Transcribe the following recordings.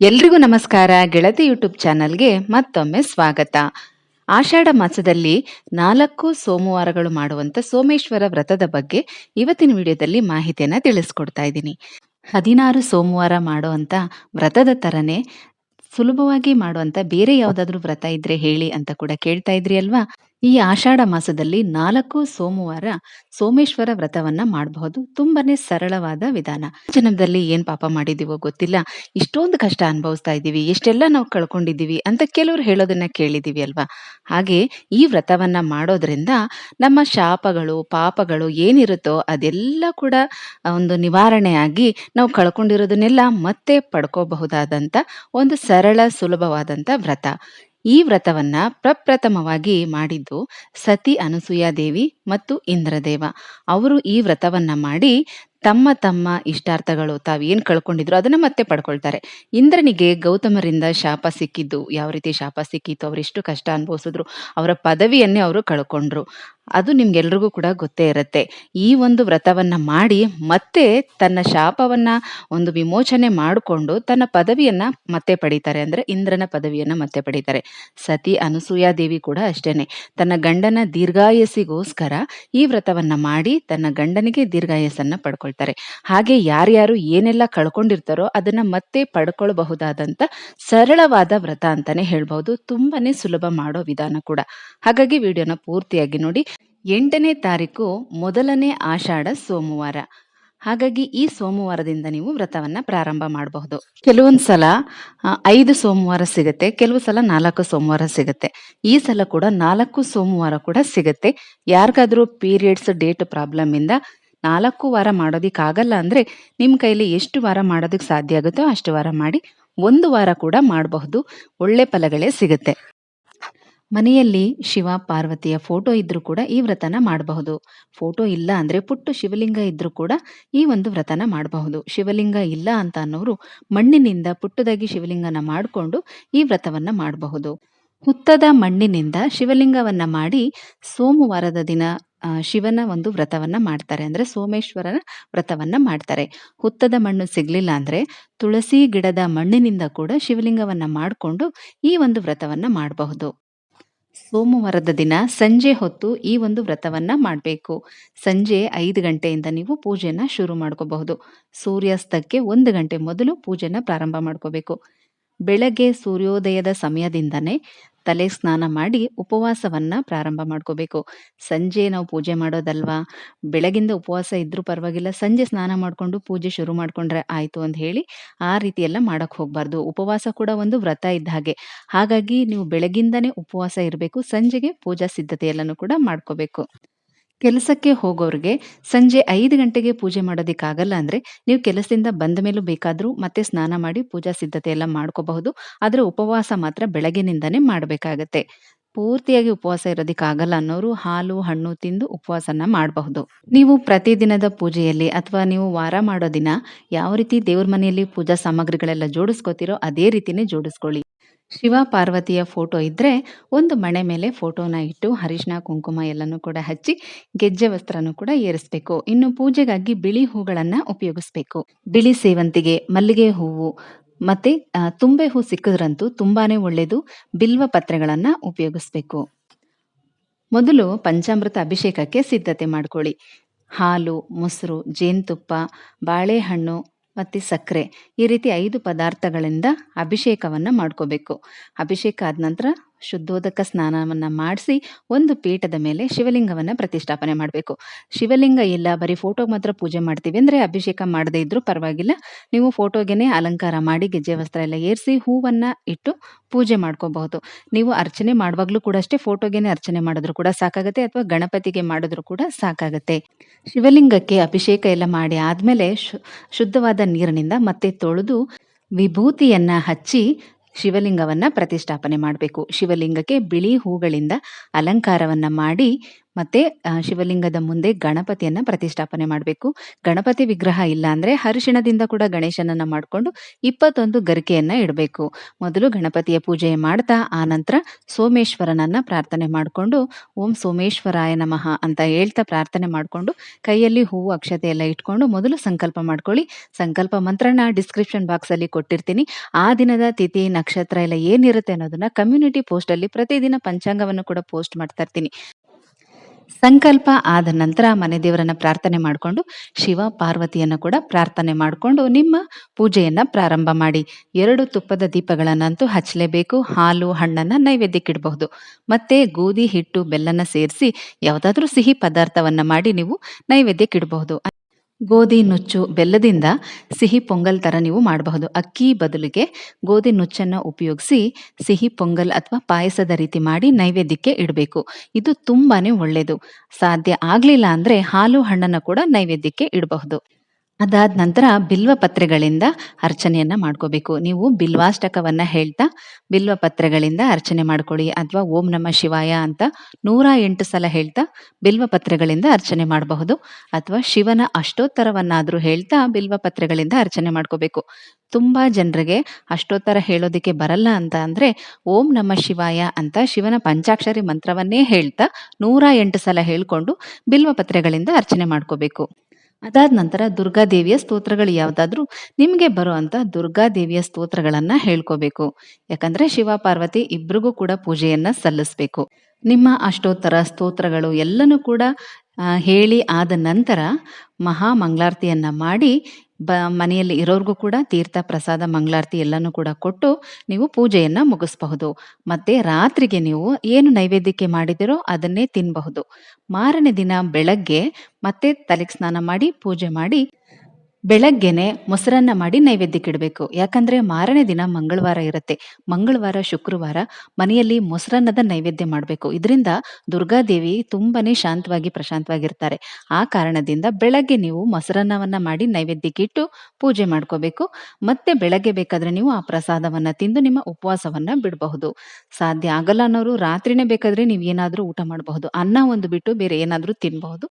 ಎಲ್ರಿಗೂ ನಮಸ್ಕಾರ. ಗೆಳತಿ ಯೂಟ್ಯೂಬ್ ಚಾನಲ್ಗೆ ಮತ್ತೊಮ್ಮೆ ಸ್ವಾಗತ. ಆಷಾಢ ಮಾಸದಲ್ಲಿ ನಾಲ್ಕು ಸೋಮವಾರಗಳು ಮಾಡುವಂತ ಸೋಮೇಶ್ವರ ವ್ರತದ ಬಗ್ಗೆ ಇವತ್ತಿನ ವಿಡಿಯೋದಲ್ಲಿ ಮಾಹಿತಿಯನ್ನು ತಿಳಿಸ್ಕೊಡ್ತಾ ಇದ್ದೀನಿ. ಹದಿನಾರು ಸೋಮವಾರ ಮಾಡುವಂಥ ವ್ರತದ ಥರನೇ ಸುಲಭವಾಗಿ ಮಾಡುವಂಥ ಬೇರೆ ಯಾವುದಾದ್ರೂ ವ್ರತ ಇದ್ರೆ ಹೇಳಿ ಅಂತ ಕೂಡ ಕೇಳ್ತಾ ಇದ್ರಿ ಅಲ್ವಾ? ಈ ಆಷಾಢ ಮಾಸದಲ್ಲಿ ನಾಲ್ಕು ಸೋಮವಾರ ಸೋಮೇಶ್ವರ ವ್ರತವನ್ನ ಮಾಡಬಹುದು. ತುಂಬಾನೇ ಸರಳವಾದ ವಿಧಾನ. ಜನ್ಮದಲ್ಲಿ ಏನ್ ಪಾಪ ಮಾಡಿದೀವೋ ಗೊತ್ತಿಲ್ಲ. ಇಷ್ಟೊಂದು ಕಷ್ಟ ಅನುಭವಿಸ್ತಾ ಇದ್ದೀವಿ. ಎಷ್ಟೆಲ್ಲ ನಾವು ಕಳ್ಕೊಂಡಿದ್ದೀವಿ ಅಂತ ಕೆಲವರು ಹೇಳೋದನ್ನ ಕೇಳಿದೀವಿ ಅಲ್ವಾ? ಹಾಗೆ ಈ ವ್ರತವನ್ನ ಮಾಡೋದ್ರಿಂದ ನಮ್ಮ ಶಾಪಗಳು, ಪಾಪಗಳು ಏನಿರುತ್ತೋ ಅದೆಲ್ಲ ಕೂಡ ಒಂದು ನಿವಾರಣೆ ಆಗಿ ನಾವು ಕಳ್ಕೊಂಡಿರೋದನ್ನೆಲ್ಲ ಮತ್ತೆ ಪಡ್ಕೋಬಹುದಾದಂತ ಒಂದು ಸರಳ, ಸುಲಭವಾದಂತ ವ್ರತ. ಈ ವ್ರತವನ್ನ ಪ್ರಪ್ರಥಮವಾಗಿ ಮಾಡಿದ್ದು ಸತಿ ಅನಸೂಯಾದೇವಿ ಮತ್ತು ಇಂದ್ರದೇವ. ಅವರು ಈ ವ್ರತವನ್ನ ಮಾಡಿ ತಮ್ಮ ತಮ್ಮ ಇಷ್ಟಾರ್ಥಗಳು ತಾವೇನು ಕಳ್ಕೊಂಡಿದ್ರು ಅದನ್ನ ಮತ್ತೆ ಪಡ್ಕೊಳ್ತಾರೆ. ಇಂದ್ರನಿಗೆ ಗೌತಮರಿಂದ ಶಾಪ ಸಿಕ್ಕಿದ್ದು, ಯಾವ ರೀತಿ ಶಾಪ ಸಿಕ್ಕಿತ್ತು ಅವರಿಷ್ಟು ಕಷ್ಟ ಅನುಭವಿಸಿದ್ರು, ಅವರ ಪದವಿಯನ್ನೇ ಅವರು ಕಳ್ಕೊಂಡ್ರು. ಅದು ನಿಮ್ಗೆಲ್ರಿಗೂ ಕೂಡ ಗೊತ್ತೇ ಇರುತ್ತೆ. ಈ ಒಂದು ವ್ರತವನ್ನ ಮಾಡಿ ಮತ್ತೆ ತನ್ನ ಶಾಪವನ್ನ ಒಂದು ವಿಮೋಚನೆ ಮಾಡಿಕೊಂಡು ತನ್ನ ಪದವಿಯನ್ನ ಮತ್ತೆ ಪಡಿತಾರೆ. ಅಂದ್ರೆ ಇಂದ್ರನ ಪದವಿಯನ್ನ ಮತ್ತೆ ಪಡಿತಾರೆ. ಸತಿ ಅನುಸೂಯಾ ದೇವಿ ಕೂಡ ಅಷ್ಟೇನೆ. ತನ್ನ ಗಂಡನ ದೀರ್ಘಾಯಸ್ಸಿಗೋಸ್ಕರ ಈ ವ್ರತವನ್ನ ಮಾಡಿ ತನ್ನ ಗಂಡನಿಗೆ ದೀರ್ಘಾಯಸ್ಸನ್ನ ಪಡ್ಕೊಳ್ತಾರೆ. ಹಾಗೆ ಯಾರ್ಯಾರು ಏನೆಲ್ಲ ಕಳ್ಕೊಂಡಿರ್ತಾರೋ ಅದನ್ನ ಮತ್ತೆ ಪಡ್ಕೊಳ್ಬಹುದಾದಂತ ಸರಳವಾದ ವ್ರತ ಅಂತಾನೆ ಹೇಳ್ಬಹುದು. ತುಂಬಾನೇ ಸುಲಭ ಮಾಡೋ ವಿಧಾನ ಕೂಡ. ಹಾಗಾಗಿ ವಿಡಿಯೋನ ಪೂರ್ತಿಯಾಗಿ ನೋಡಿ. ಎಂಟನೇ ತಾರೀಕು ಮೊದಲನೇ ಆಷಾಢ ಸೋಮವಾರ. ಹಾಗಾಗಿ ಈ ಸೋಮವಾರದಿಂದ ನೀವು ವ್ರತವನ್ನ ಪ್ರಾರಂಭ ಮಾಡಬಹುದು. ಕೆಲವೊಂದು ಸಲ ಐದು ಸೋಮವಾರ ಸಿಗುತ್ತೆ, ಕೆಲವು ಸಲ ನಾಲ್ಕು ಸೋಮವಾರ ಸಿಗುತ್ತೆ. ಈ ಸಲ ಕೂಡ ನಾಲ್ಕು ಸೋಮವಾರ ಕೂಡ ಸಿಗುತ್ತೆ. ಯಾರಿಗಾದ್ರೂ ಪೀರಿಯಡ್ಸ್, ಡೇಟ್ ಪ್ರಾಬ್ಲಮ್ ಇಂದ ನಾಲ್ಕು ವಾರ ಮಾಡೋದಿಕ್ಕಾಗಲ್ಲ ಅಂದ್ರೆ ನಿಮ್ಮ ಕೈಲಿ ಎಷ್ಟು ವಾರ ಮಾಡೋದಕ್ಕೆ ಸಾಧ್ಯ ಆಗುತ್ತೋ ಅಷ್ಟು ವಾರ ಮಾಡಿ ಒಂದು ವಾರ ಕೂಡ ಮಾಡಬಹುದು. ಒಳ್ಳೆ ಫಲಗಳೇ ಸಿಗುತ್ತೆ. ಮನೆಯಲ್ಲಿ ಶಿವ, ಪಾರ್ವತಿಯ ಫೋಟೋ ಇದ್ರೂ ಕೂಡ ಈ ವ್ರತನ ಮಾಡಬಹುದು. ಫೋಟೋ ಇಲ್ಲ ಅಂದ್ರೆ ಪುಟ್ಟು ಶಿವಲಿಂಗ ಇದ್ರೂ ಕೂಡ ಈ ಒಂದು ವ್ರತನ ಮಾಡಬಹುದು. ಶಿವಲಿಂಗ ಇಲ್ಲ ಅಂತ ಅನ್ನೋರು ಮಣ್ಣಿನಿಂದ ಪುಟ್ಟದಾಗಿ ಶಿವಲಿಂಗನ ಮಾಡಿಕೊಂಡು ಈ ವ್ರತವನ್ನ ಮಾಡಬಹುದು. ಹುತ್ತದ ಮಣ್ಣಿನಿಂದ ಶಿವಲಿಂಗವನ್ನ ಮಾಡಿ ಸೋಮವಾರದ ದಿನ ಶಿವನ ಒಂದು ವ್ರತವನ್ನ ಮಾಡ್ತಾರೆ. ಅಂದ್ರೆ ಸೋಮೇಶ್ವರನ ವ್ರತವನ್ನ ಮಾಡ್ತಾರೆ. ಹುತ್ತದ ಮಣ್ಣು ಸಿಗ್ಲಿಲ್ಲ ಅಂದ್ರೆ ತುಳಸಿ ಗಿಡದ ಮಣ್ಣಿನಿಂದ ಕೂಡ ಶಿವಲಿಂಗವನ್ನ ಮಾಡಿಕೊಂಡು ಈ ಒಂದು ವ್ರತವನ್ನ ಮಾಡಬಹುದು. ಸೋಮವಾರದ ದಿನ ಸಂಜೆ ಹೊತ್ತು ಈ ಒಂದು ವ್ರತವನ್ನ ಮಾಡಬೇಕು. ಸಂಜೆ ಐದು ಗಂಟೆಯಿಂದ ನೀವು ಪೂಜೆನ ಶುರು ಮಾಡ್ಕೋಬಹುದು. ಸೂರ್ಯಾಸ್ತಕ್ಕೆ ಒಂದು ಗಂಟೆ ಮೊದಲು ಪೂಜೆನ ಪ್ರಾರಂಭ ಮಾಡ್ಕೋಬೇಕು. ಬೆಳಗ್ಗೆ ಸೂರ್ಯೋದಯದ ಸಮಯದಿಂದನೇ ತಲೆ ಸ್ನಾನ ಮಾಡಿ ಉಪವಾಸವನ್ನ ಪ್ರಾರಂಭ ಮಾಡ್ಕೋಬೇಕು. ಸಂಜೆ ನಾವು ಪೂಜೆ ಮಾಡೋದಲ್ವಾ? ಬೆಳಗಿಂದ ಉಪವಾಸ ಇದ್ರೂ ಪರವಾಗಿಲ್ಲ, ಸಂಜೆ ಸ್ನಾನ ಮಾಡಿಕೊಂಡು ಪೂಜೆ ಶುರು ಮಾಡ್ಕೊಂಡ್ರೆ ಆಯ್ತು ಅಂತ ಹೇಳಿ ಆ ರೀತಿ ಎಲ್ಲ ಮಾಡಕ್ ಹೋಗ್ಬಾರ್ದು. ಉಪವಾಸ ಕೂಡ ಒಂದು ವ್ರತ ಇದ್ದ ಹಾಗೆ. ಹಾಗಾಗಿ ನೀವು ಬೆಳಗಿಂದನೇ ಉಪವಾಸ ಇರಬೇಕು, ಸಂಜೆಗೆ ಪೂಜಾ ಸಿದ್ಧತೆ ಎಲ್ಲನೂ ಕೂಡ ಮಾಡ್ಕೋಬೇಕು. ಕೆಲಸಕ್ಕೆ ಹೋಗೋರಿಗೆ ಸಂಜೆ ಐದು ಗಂಟೆಗೆ ಪೂಜೆ ಮಾಡೋದಕ್ಕಾಗಲ್ಲ ಅಂದ್ರೆ ನೀವು ಕೆಲಸದಿಂದ ಬಂದ ಮೇಲೂ ಬೇಕಾದ್ರೂ ಮತ್ತೆ ಸ್ನಾನ ಮಾಡಿ ಪೂಜಾ ಸಿದ್ಧತೆ ಎಲ್ಲ ಮಾಡ್ಕೋಬಹುದು. ಆದ್ರೆ ಉಪವಾಸ ಮಾತ್ರ ಬೆಳಗಿನಿಂದನೇ ಮಾಡಬೇಕಾಗತ್ತೆ. ಪೂರ್ತಿಯಾಗಿ ಉಪವಾಸ ಇರೋದಕ್ಕಾಗಲ್ಲ ಅನ್ನೋರು ಹಾಲು, ಹಣ್ಣು ತಿಂದು ಉಪವಾಸನ ಮಾಡಬಹುದು. ನೀವು ಪ್ರತಿದಿನದ ಪೂಜೆಯಲ್ಲಿ ಅಥವಾ ನೀವು ವಾರ ಮಾಡೋ ದಿನ ಯಾವ ರೀತಿ ದೇವ್ರ ಮನೆಯಲ್ಲಿ ಪೂಜಾ ಸಾಮಗ್ರಿಗಳೆಲ್ಲ ಜೋಡಿಸ್ಕೋತಿರೋ ಅದೇ ರೀತಿನೇ ಜೋಡಿಸ್ಕೊಳ್ಳಿ. ಶಿವ ಪಾರ್ವತಿಯ ಫೋಟೋ ಇದ್ದರೆ ಒಂದು ಮಣೆ ಮೇಲೆ ಫೋಟೋನ ಇಟ್ಟು ಹರಿಶಿನ ಕುಂಕುಮ ಎಲ್ಲನೂ ಕೂಡ ಹಚ್ಚಿ ಗೆಜ್ಜೆ ವಸ್ತ್ರನೂ ಕೂಡ ಏರಿಸಬೇಕು. ಇನ್ನು ಪೂಜೆಗಾಗಿ ಬಿಳಿ ಹೂಗಳನ್ನು ಉಪಯೋಗಿಸ್ಬೇಕು. ಬಿಳಿ ಸೇವಂತಿಗೆ, ಮಲ್ಲಿಗೆ ಹೂವು ಮತ್ತು ತುಂಬೆ ಹೂ ಸಿಕ್ಕಿದ್ರಂತೂ ತುಂಬಾ ಒಳ್ಳೆಯದು ಬಿಲ್ವ ಪತ್ರೆಗಳನ್ನು ಉಪಯೋಗಿಸ್ಬೇಕು. ಮೊದಲು ಪಂಚಾಮೃತ ಅಭಿಷೇಕಕ್ಕೆ ಸಿದ್ಧತೆ ಮಾಡ್ಕೊಳ್ಳಿ. ಹಾಲು, ಮೊಸರು, ಜೇನುತುಪ್ಪ, ಬಾಳೆಹಣ್ಣು ಮತ್ತು ಸಕ್ಕರೆ ಈ ರೀತಿ ಐದು ಪದಾರ್ಥಗಳಿಂದ ಅಭಿಷೇಕವನ್ನು ಮಾಡ್ಕೋಬೇಕು. ಅಭಿಷೇಕ ಆದ ನಂತರ ಶುದ್ಧೋದಕ ಸ್ನಾನವನ್ನು ಮಾಡಿಸಿ ಒಂದು ಪೀಠದ ಮೇಲೆ ಶಿವಲಿಂಗವನ್ನು ಪ್ರತಿಷ್ಠಾಪನೆ ಮಾಡಬೇಕು. ಶಿವಲಿಂಗ ಇಲ್ಲ, ಬರೀ ಫೋಟೋ ಮಾತ್ರ ಪೂಜೆ ಮಾಡ್ತೀವಿ ಅಂದರೆ ಅಭಿಷೇಕ ಮಾಡದೇ ಇದ್ರೂ ಪರವಾಗಿಲ್ಲ. ನೀವು ಫೋಟೋಗೆನೆ ಅಲಂಕಾರ ಮಾಡಿ, ಗೆಜ್ಜೆ ವಸ್ತ್ರ ಎಲ್ಲ ಏರಿಸಿ ಹೂವನ್ನು ಇಟ್ಟು ಪೂಜೆ ಮಾಡ್ಕೋಬಹುದು. ನೀವು ಅರ್ಚನೆ ಮಾಡುವಾಗಲೂ ಕೂಡ ಅಷ್ಟೇ ಫೋಟೋಗೇನೆ ಅರ್ಚನೆ ಮಾಡಿದ್ರು ಕೂಡ ಸಾಕಾಗುತ್ತೆ ಅಥವಾ ಗಣಪತಿಗೆ ಮಾಡಿದ್ರು ಕೂಡ ಸಾಕಾಗುತ್ತೆ. ಶಿವಲಿಂಗಕ್ಕೆ ಅಭಿಷೇಕ ಎಲ್ಲ ಮಾಡಿ ಆದಮೇಲೆ ಶುದ್ಧವಾದ ನೀರಿನಿಂದ ಮತ್ತೆ ತೊಳೆದು ವಿಭೂತಿಯನ್ನ ಹಚ್ಚಿ ಶಿವಲಿಂಗವನ್ನ ಪ್ರತಿಷ್ಠಾಪನೆ ಮಾಡಬೇಕು. ಶಿವಲಿಂಗಕ್ಕೆ ಬಿಳಿ ಹೂಗಳಿಂದ ಅಲಂಕಾರವನ್ನ ಮಾಡಿ ಮತ್ತೆ ಶಿವಲಿಂಗದ ಮುಂದೆ ಗಣಪತಿಯನ್ನ ಪ್ರತಿಷ್ಠಾಪನೆ ಮಾಡಬೇಕು. ಗಣಪತಿ ವಿಗ್ರಹ ಇಲ್ಲ ಅಂದ್ರೆ ಹರಿಶಿಣದಿಂದ ಕೂಡ ಗಣೇಶನನ್ನ ಮಾಡಿಕೊಂಡು ಇಪ್ಪತ್ತೊಂದು ಗರಿಕೆಯನ್ನ ಇಡಬೇಕು. ಮೊದಲು ಗಣಪತಿಯ ಪೂಜೆ ಮಾಡ್ತಾ, ಆ ನಂತರ ಸೋಮೇಶ್ವರನನ್ನ ಪ್ರಾರ್ಥನೆ ಮಾಡಿಕೊಂಡು, ಓಂ ಸೋಮೇಶ್ವರಾಯ ನಮಃ ಅಂತ ಹೇಳ್ತಾ ಪ್ರಾರ್ಥನೆ ಮಾಡಿಕೊಂಡು, ಕೈಯಲ್ಲಿ ಹೂವು, ಅಕ್ಷತೆ ಎಲ್ಲ ಇಟ್ಕೊಂಡು ಮೊದಲು ಸಂಕಲ್ಪ ಮಾಡ್ಕೊಳ್ಳಿ. ಸಂಕಲ್ಪ ಮಂತ್ರನ ಡಿಸ್ಕ್ರಿಪ್ಷನ್ ಬಾಕ್ಸ್ ಅಲ್ಲಿ ಕೊಟ್ಟಿರ್ತೀನಿ. ಆ ದಿನದ ತಿಥಿ, ನಕ್ಷತ್ರ ಎಲ್ಲ ಏನಿರುತ್ತೆ ಅನ್ನೋದನ್ನ ಕಮ್ಯುನಿಟಿ ಪೋಸ್ಟ್ ಅಲ್ಲಿ ಪ್ರತಿದಿನ ಪಂಚಾಂಗವನ್ನು ಕೂಡ ಪೋಸ್ಟ್ ಮಾಡ್ತಾ ಇರ್ತೀನಿ. ಸಂಕಲ್ಪ ಆದ ನಂತರ ಮನೆ ದೇವರನ್ನ ಪ್ರಾರ್ಥನೆ ಮಾಡಿಕೊಂಡು, ಶಿವ ಪಾರ್ವತಿಯನ್ನ ಕೂಡ ಪ್ರಾರ್ಥನೆ ಮಾಡಿಕೊಂಡು, ನಿಮ್ಮ ಪೂಜೆಯನ್ನ ಪ್ರಾರಂಭ ಮಾಡಿ. ಎರಡು ತುಪ್ಪದ ದೀಪಗಳನ್ನಂತೂ ಹಚ್ಚಲೇಬೇಕು. ಹಾಲು, ಹಣ್ಣನ್ನ ನೈವೇದ್ಯಕ್ಕೆ ಇಡಬಹುದು. ಮತ್ತೆ ಗೋಧಿ, ಹಿಟ್ಟು, ಬೆಲ್ಲನ ಸೇರಿಸಿ, ಯಾವುದಾದ್ರೂ ಸಿಹಿ ಪದಾರ್ಥವನ್ನ ಮಾಡಿ ನೀವು ನೈವೇದ್ಯಕ್ಕೆ ಇಡಬಹುದು. ಗೋಧಿ ನುಚ್ಚು ಬೆಲ್ಲದಿಂದ ಸಿಹಿ ಪೊಂಗಲ್ ಥರ ನೀವು ಮಾಡಬಹುದು. ಅಕ್ಕಿ ಬದಲಿಗೆ ಗೋಧಿ ನುಚ್ಚನ್ನು ಉಪಯೋಗಿಸಿ ಸಿಹಿ ಪೊಂಗಲ್ ಅಥವಾ ಪಾಯಸದ ರೀತಿ ಮಾಡಿ ನೈವೇದ್ಯಕ್ಕೆ ಇಡಬೇಕು. ಇದು ತುಂಬಾ ಒಳ್ಳೆಯದು ಸಾಧ್ಯ ಆಗಲಿಲ್ಲ ಅಂದರೆ ಹಾಲು ಹಣ್ಣನ್ನು ಕೂಡ ನೈವೇದ್ಯಕ್ಕೆ ಇಡಬಹುದು. ಅದಾದ ನಂತರ ಬಿಲ್ವ ಪತ್ರೆಗಳಿಂದ ಅರ್ಚನೆಯನ್ನ ಮಾಡ್ಕೋಬೇಕು. ನೀವು ಬಿಲ್ವಾಷ್ಟಕವನ್ನ ಹೇಳ್ತಾ ಬಿಲ್ವ ಪತ್ರೆಗಳಿಂದ ಅರ್ಚನೆ ಮಾಡ್ಕೊಳ್ಳಿ ಅಥವಾ ಓಂ ನಮ ಶಿವಾಯ ಅಂತ ನೂರ ಎಂಟು ಸಲ ಹೇಳ್ತಾ ಬಿಲ್ವ ಪತ್ರೆಗಳಿಂದ ಅರ್ಚನೆ ಮಾಡಬಹುದು. ಅಥವಾ ಶಿವನ ಅಷ್ಟೋತ್ತರವನ್ನಾದ್ರೂ ಹೇಳ್ತಾ ಬಿಲ್ವ ಪತ್ರೆಗಳಿಂದ ಅರ್ಚನೆ ಮಾಡ್ಕೋಬೇಕು. ತುಂಬಾ ಜನರಿಗೆ ಅಷ್ಟೋತ್ತರ ಹೇಳೋದಿಕ್ಕೆ ಬರಲ್ಲ ಅಂತ ಅಂದ್ರೆ ಓಂ ನಮ ಶಿವಾಯ ಅಂತ ಶಿವನ ಪಂಚಾಕ್ಷರಿ ಮಂತ್ರವನ್ನೇ ಹೇಳ್ತಾ ನೂರ ಎಂಟು ಸಲ ಹೇಳ್ಕೊಂಡು ಬಿಲ್ವ ಪತ್ರೆಗಳಿಂದ ಅರ್ಚನೆ ಮಾಡ್ಕೋಬೇಕು. ಅದಾದ ನಂತರ ದುರ್ಗಾದೇವಿಯ ಸ್ತೋತ್ರಗಳು ಯಾವುದಾದ್ರೂ ನಿಮಗೆ ಬರುವಂತ ದುರ್ಗಾದೇವಿಯ ಸ್ತೋತ್ರಗಳನ್ನ ಹೇಳ್ಕೋಬೇಕು. ಯಾಕಂದ್ರೆ ಶಿವ ಪಾರ್ವತಿ ಇಬ್ರಿಗೂ ಕೂಡ ಪೂಜೆಯನ್ನ ಸಲ್ಲಿಸಬೇಕು. ನಿಮ್ಮ ಅಷ್ಟೋತ್ತರ ಸ್ತೋತ್ರಗಳು ಎಲ್ಲನೂ ಕೂಡ ಹೇಳಿ ಆದ ನಂತರ ಮಹಾ ಮಂಗಳಾರತಿಯನ್ನ ಮಾಡಿ ಬ, ಮನೆಯಲ್ಲಿ ಇರೋರಿಗೂ ಕೂಡ ತೀರ್ಥ ಪ್ರಸಾದ ಮಂಗಳಾರತಿ ಎಲ್ಲನೂ ಕೂಡ ಕೊಟ್ಟು ನೀವು ಪೂಜೆಯನ್ನ ಮುಗಿಸಬಹುದು. ಮತ್ತೆ ರಾತ್ರಿಗೆ ನೀವು ಏನು ನೈವೇದ್ಯಕ್ಕೆ ಮಾಡಿದಿರೋ ಅದನ್ನೇ ತಿನ್ನಬಹುದು ಮಾರನೇ ದಿನ ಬೆಳಗ್ಗೆ ಮತ್ತೆ ತಲೆಗೆ ಸ್ನಾನ ಮಾಡಿ ಪೂಜೆ ಮಾಡಿ ಬೆಳಗ್ಗೆನೆ ಮೊಸರನ್ನ ಮಾಡಿ ನೈವೇದ್ಯಕ್ಕೆ ಇಡಬೇಕು ಯಾಕಂದ್ರೆ ಮಾರನೇ ದಿನ ಮಂಗಳವಾರ ಇರುತ್ತೆ. ಮಂಗಳವಾರ, ಶುಕ್ರವಾರ ಮನೆಯಲ್ಲಿ ಮೊಸರನ್ನದ ನೈವೇದ್ಯ ಮಾಡಬೇಕು. ಇದರಿಂದ ದುರ್ಗಾದೇವಿ ತುಂಬಾನೇ ಶಾಂತವಾಗಿ ಪ್ರಶಾಂತವಾಗಿರ್ತಾರೆ. ಆ ಕಾರಣದಿಂದ ಬೆಳಗ್ಗೆ ನೀವು ಮೊಸರನ್ನವನ್ನ ಮಾಡಿ ನೈವೇದ್ಯಕ್ಕೆ ಇಟ್ಟು ಪೂಜೆ ಮಾಡ್ಕೋಬೇಕು. ಮತ್ತೆ ಬೆಳಗ್ಗೆ ಬೇಕಾದ್ರೆ ನೀವು ಆ ಪ್ರಸಾದವನ್ನ ತಿಂದು ನಿಮ್ಮ ಉಪವಾಸವನ್ನ ಬಿಡಬಹುದು. ಸಾಧ್ಯ ಆಗಲ್ಲ ಅನ್ನೋರು ರಾತ್ರಿನೇ ಬೇಕಾದ್ರೆ ನೀವು ಏನಾದ್ರೂ ಊಟ ಮಾಡಬಹುದು. ಅನ್ನ ಒಂದು ಬಿಟ್ಟು ಬೇರೆ ಏನಾದ್ರೂ ತಿನ್ಬಹುದು.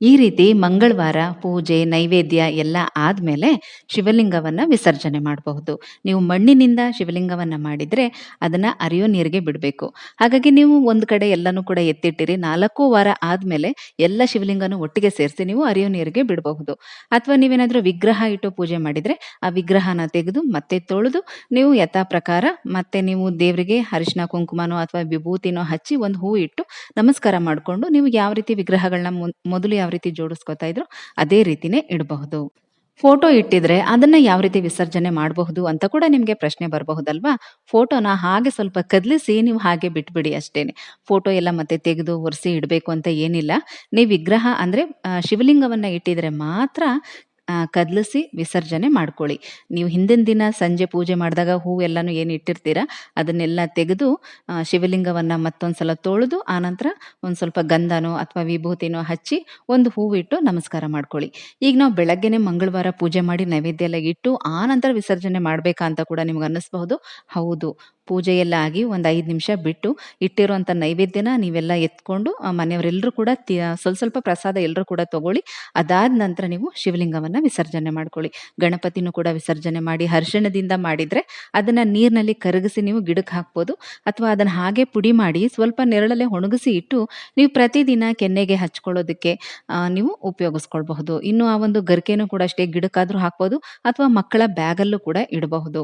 ಈ ರೀತಿ ಮಂಗಳವಾರ, ಪೂಜೆ, ನೈವೇದ್ಯ ಎಲ್ಲ ಆದ್ಮೇಲೆ ಶಿವಲಿಂಗವನ್ನ ವಿಸರ್ಜನೆ ಮಾಡಬಹುದು. ನೀವು ಮಣ್ಣಿನಿಂದ ಶಿವಲಿಂಗವನ್ನ ಮಾಡಿದ್ರೆ ಅದನ್ನ ಅರಿಯೋ ನೀರಿಗೆ ಬಿಡಬೇಕು. ಹಾಗಾಗಿ ನೀವು ಒಂದು ಕಡೆ ಎಲ್ಲನೂ ಕೂಡ ಎತ್ತಿಟ್ಟಿರಿ. ನಾಲ್ಕು ವಾರ ಆದ್ಮೇಲೆ ಎಲ್ಲ ಶಿವಲಿಂಗನೂ ಒಟ್ಟಿಗೆ ಸೇರಿಸಿ ನೀವು ಅರಿಯೋ ನೀರಿಗೆ ಬಿಡಬಹುದು. ಅಥವಾ ನೀವೇನಾದರೂ ವಿಗ್ರಹ ಇಟ್ಟು ಪೂಜೆ ಮಾಡಿದ್ರೆ ಆ ವಿಗ್ರಹನ ತೆಗೆದು ಮತ್ತೆ ತೊಳೆದು ನೀವು ಯಥಾ ಪ್ರಕಾರ ಮತ್ತೆ ನೀವು ದೇವರಿಗೆ ಅರಿಶಿನ, ಕುಂಕುಮನೋ ಅಥವಾ ವಿಭೂತಿನೋ ಹಚ್ಚಿ ಒಂದು ಹೂ ಇಟ್ಟು ನಮಸ್ಕಾರ ಮಾಡಿಕೊಂಡು ನೀವು ಯಾವ ರೀತಿ ವಿಗ್ರಹಗಳನ್ನ ಮೊದಲು ಯಾವ ರೀತಿ ಜೋಡಿಸ್ಕೊತಾ ಇದ್ರು ಅದೇ ರೀತಿನೇ ಇಡಬಹುದು. ಫೋಟೋ ಇಟ್ಟಿದ್ರೆ ಅದನ್ನ ಯಾವ ರೀತಿ ವಿಸರ್ಜನೆ ಮಾಡಬಹುದು ಅಂತ ಕೂಡ ನಿಮ್ಗೆ ಪ್ರಶ್ನೆ ಬರಬಹುದಲ್ವಾ? ಫೋಟೋನ ಹಾಗೆ ಸ್ವಲ್ಪ ಕದಲಿಸಿ ನೀವು ಹಾಗೆ ಬಿಟ್ಬಿಡಿ ಅಷ್ಟೇನೆ. ಫೋಟೋ ಎಲ್ಲ ಮತ್ತೆ ತೆಗೆದು ಒರೆಸಿ ಇಡಬೇಕು ಅಂತ ಏನಿಲ್ಲ. ನೀವು ವಿಗ್ರಹ ಅಂದ್ರೆ ಶಿವಲಿಂಗವನ್ನ ಇಟ್ಟಿದ್ರೆ ಮಾತ್ರ ಕದಲಿಸಿ ವಿಸರ್ಜನೆ ಮಾಡ್ಕೊಳ್ಳಿ. ನೀವು ಹಿಂದಿನ ದಿನ ಸಂಜೆ ಪೂಜೆ ಮಾಡಿದಾಗ ಹೂ ಎಲ್ಲಾನು ಏನು ಇಟ್ಟಿರ್ತೀರ? ಅದನ್ನೆಲ್ಲ ತೆಗೆದು ಶಿವಲಿಂಗವನ್ನು ಮತ್ತೊಂದು ಸಲ ತೊಳೆದು ಆನಂತರ ಒಂದು ಸ್ವಲ್ಪ ಗಂಧನೋ ಅಥವಾ ವಿಭೂತಿನೋ ಹಚ್ಚಿ ಒಂದು ಹೂವಿಟ್ಟು ನಮಸ್ಕಾರ ಮಾಡ್ಕೊಳ್ಳಿ. ಈಗ ನಾವು ಬೆಳಗ್ಗೆನೇ ಮಂಗಳವಾರ ಪೂಜೆ ಮಾಡಿ ನೈವೇದ್ಯ ಎಲ್ಲ ಇಟ್ಟು ಆನಂತರ ನಂತರ ವಿಸರ್ಜನೆ ಮಾಡಬೇಕಾ ಅಂತ ಕೂಡ ನಿಮ್ಗೆ ಅನ್ನಿಸ್ಬಹುದು? ಹೌದು. ಪೂಜೆ ಎಲ್ಲ ಆಗಿ ಒಂದು ಐದು ನಿಮಿಷ ಬಿಟ್ಟು ಇಟ್ಟಿರುವಂಥ ನೈವೇದ್ಯನ ನೀವೆಲ್ಲ ಎತ್ಕೊಂಡು ಮನೆಯವರೆಲ್ಲರೂ ಕೂಡ ಸ್ವಲ್ಪ ಸ್ವಲ್ಪ ಪ್ರಸಾದ ಎಲ್ಲರೂ ಕೂಡ ತಗೊಳ್ಳಿ. ಅದಾದ ನಂತರ ನೀವು ಶಿವಲಿಂಗವನ್ನು ವಿಸರ್ಜನೆ ಮಾಡ್ಕೊಳ್ಳಿ. ಗಣಪತಿನೂ ಕೂಡ ವಿಸರ್ಜನೆ ಮಾಡಿ ಹರ್ಷಣದಿಂದ ಮಾಡಿದರೆ ಅದನ್ನು ನೀರಿನಲ್ಲಿ ಕರಗಿಸಿ ನೀವು ಗಿಡಕ್ಕೆ ಹಾಕ್ಬೋದು. ಅಥವಾ ಅದನ್ನು ಹಾಗೆ ಪುಡಿ ಮಾಡಿ ಸ್ವಲ್ಪ ನೆರಳಲ್ಲೇ ಒಣಗಿಸಿ ಇಟ್ಟು ನೀವು ಪ್ರತಿದಿನ ಕೆನ್ನೆಗೆ ಹಚ್ಕೊಳ್ಳೋದಕ್ಕೆ ನೀವು ಉಪಯೋಗಿಸ್ಕೊಳ್ಬಹುದು. ಇನ್ನು ಆ ಒಂದು ಗರಿಕೆನೂ ಕೂಡ ಅಷ್ಟೇ ಗಿಡಕ್ಕಾದರೂ ಹಾಕ್ಬೋದು ಅಥವಾ ಮಕ್ಕಳ ಬ್ಯಾಗಲ್ಲೂ ಕೂಡ ಇಡಬಹುದು.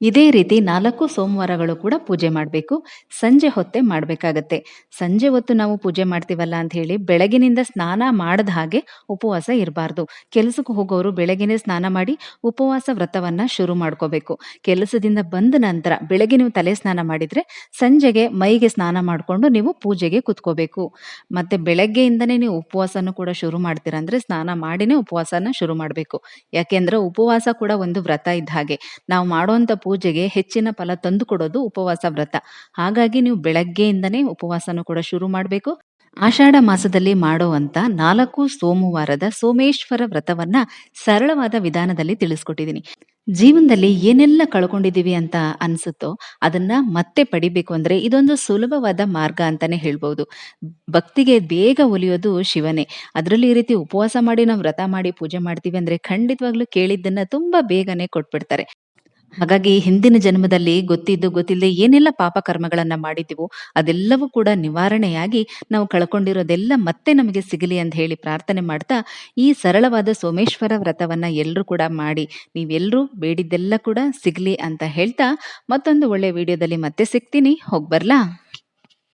ಇದೇ ರೀತಿ ನಾಲ್ಕು ಸೋಮವಾರಗಳು ಕೂಡ ಪೂಜೆ ಮಾಡಬೇಕು. ಸಂಜೆ ಹೊತ್ತೆ ಮಾಡಬೇಕಾಗತ್ತೆ. ಸಂಜೆ ಹೊತ್ತು ನಾವು ಪೂಜೆ ಮಾಡ್ತೀವಲ್ಲ ಅಂತ ಹೇಳಿ ಬೆಳಗಿನಿಂದ ಸ್ನಾನ ಮಾಡದ ಹಾಗೆ ಉಪವಾಸ ಇರಬಾರ್ದು. ಕೆಲಸಕ್ಕೆ ಹೋಗೋರು ಬೆಳಗಿನ ಸ್ನಾನ ಮಾಡಿ ಉಪವಾಸ ವ್ರತವನ್ನ ಶುರು ಮಾಡ್ಕೋಬೇಕು. ಕೆಲಸದಿಂದ ಬಂದ ನಂತರ ಬೆಳಗ್ಗೆ ನೀವು ತಲೆ ಸ್ನಾನ ಮಾಡಿದ್ರೆ ಸಂಜೆಗೆ ಮೈಗೆ ಸ್ನಾನ ಮಾಡಿಕೊಂಡು ನೀವು ಪೂಜೆಗೆ ಕುತ್ಕೋಬೇಕು. ಮತ್ತೆ ಬೆಳಗ್ಗೆಯಿಂದನೇ ನೀವು ಉಪವಾಸನೂ ಕೂಡ ಶುರು ಮಾಡ್ತೀರಾ ಅಂದ್ರೆ ಸ್ನಾನ ಮಾಡಿನೇ ಉಪವಾಸನ ಶುರು ಮಾಡಬೇಕು. ಯಾಕೆಂದ್ರೆ ಉಪವಾಸ ಕೂಡ ಒಂದು ವ್ರತ ಇದ್ದ ಹಾಗೆ. ನಾವು ಮಾಡುವಂತ ಪೂಜೆಗೆ ಹೆಚ್ಚಿನ ಫಲ ತಂದು ಕೊಡೋದು ಉಪವಾಸ ವ್ರತ ಹಾಗಾಗಿ ನೀವು ಬೆಳಗ್ಗೆಯಿಂದನೇ ಉಪವಾಸನೂ ಕೂಡ ಶುರು ಮಾಡಬೇಕು ಆಷಾಢ ಮಾಸದಲ್ಲಿ ಮಾಡುವಂತ ನಾಲ್ಕು ಸೋಮವಾರದ ಸೋಮೇಶ್ವರ ವ್ರತವನ್ನ ಸರಳವಾದ ವಿಧಾನದಲ್ಲಿ ತಿಳಿಸ್ಕೊಟ್ಟಿದ್ದೀನಿ. ಜೀವನದಲ್ಲಿ ಏನೆಲ್ಲ ಕಳ್ಕೊಂಡಿದ್ದೀವಿ ಅಂತ ಅನ್ಸುತ್ತೋ, ಅದನ್ನ ಮತ್ತೆ ಪಡಿಬೇಕು ಅಂದ್ರೆ ಇದೊಂದು ಸುಲಭವಾದ ಮಾರ್ಗ ಅಂತಾನೆ ಹೇಳ್ಬೋದು ಭಕ್ತಿಗೆ ಬೇಗ ಒಲಿಯೋದು ಶಿವನೇ. ಅದರಲ್ಲಿ ಈ ರೀತಿ ಉಪವಾಸ ಮಾಡಿ ನಾವು ವ್ರತ ಮಾಡಿ ಪೂಜೆ ಮಾಡ್ತೀವಿ ಅಂದ್ರೆ ಖಂಡಿತವಾಗ್ಲೂ ಕೇಳಿದ್ದನ್ನ ತುಂಬಾ ಬೇಗನೆ ಕೊಟ್ಬಿಡ್ತಾರೆ. ಹಾಗಾಗಿ ಹಿಂದಿನ ಜನ್ಮದಲ್ಲಿ ಗೊತ್ತಿದ್ದು ಗೊತ್ತಿಲ್ಲದೆ ಏನೆಲ್ಲ ಪಾಪ ಕರ್ಮಗಳನ್ನ ಮಾಡಿದ್ದೀವೋ ಅದೆಲ್ಲವೂ ಕೂಡ ನಿವಾರಣೆಯಾಗಿ ನಾವು ಕಳ್ಕೊಂಡಿರೋದೆಲ್ಲ ಮತ್ತೆ ನಮಗೆ ಸಿಗಲಿ ಅಂತ ಹೇಳಿ ಪ್ರಾರ್ಥನೆ ಮಾಡ್ತಾ ಈ ಸರಳವಾದ ಸೋಮೇಶ್ವರ ವ್ರತವನ್ನ ಎಲ್ಲರೂ ಕೂಡ ಮಾಡಿ ನೀವೆಲ್ಲರೂ ಬೇಡಿದ್ದೆಲ್ಲ ಕೂಡ ಸಿಗಲಿ ಅಂತ ಹೇಳ್ತಾ ಮತ್ತೊಂದು ಒಳ್ಳೆ ವಿಡಿಯೋದಲ್ಲಿ ಮತ್ತೆ ಸಿಗ್ತೀನಿ. ಹೋಗ್ಬರ್ಲಾ